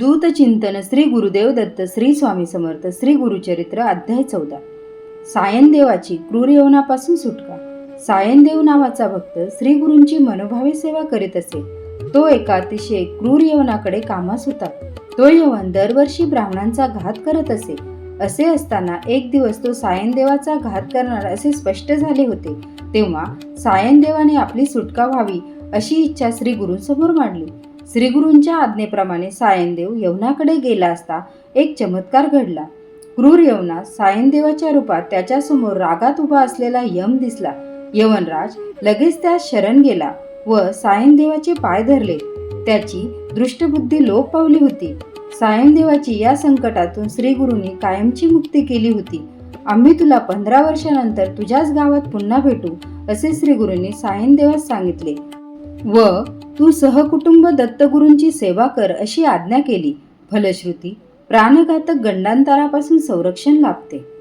दूत चिंतन श्री गुरुदेव दत्त श्री स्वामी समर्थ श्री गुरुचरित्र अध्याय चौदा. सायनदेवाची क्रूर यवनापासून सुटका. सायनदेव नावाचा भक्त श्री गुरूंची मनोभावे सेवा करीत असे. तो एका अतिशय क्रूर यवनाकडे कामास होता. तो यवन दरवर्षी ब्राह्मणांचा घात करत असे. असे असताना एक दिवस तो सायनदेवाचा घात करणार असे स्पष्ट झाले होते. तेव्हा सायनदेवाने आपली सुटका व्हावी अशी इच्छा श्री गुरूंसमोर मांडली. श्रीगुरूंच्या आज्ञेप्रमाणे सायनदेव यवनाकडे गेला असता एक चमत्कार घडला. क्रूर यवना सायनदेवाच्या रूपात त्याच्यासमोर रागात उभा असलेला यम दिसला. यवनराज लगेच त्यास शरण गेला व सायनदेवाचे पाय धरले. त्याची दृष्टबुद्धी लोप पावली होती. सायनदेवाची या संकटातून श्रीगुरूंनी कायमची मुक्ती केली होती. आम्ही तुला पंधरा वर्षानंतर तुझ्याच गावात पुन्हा भेटू असे श्रीगुरूंनी सायनदेवास सांगितले. व तू सहकुटुंब दत्तगुरूंची सेवा कर अशी आज्ञा केली. फलश्रुती प्राणघातक गंडांतरापासून संरक्षण लाभते.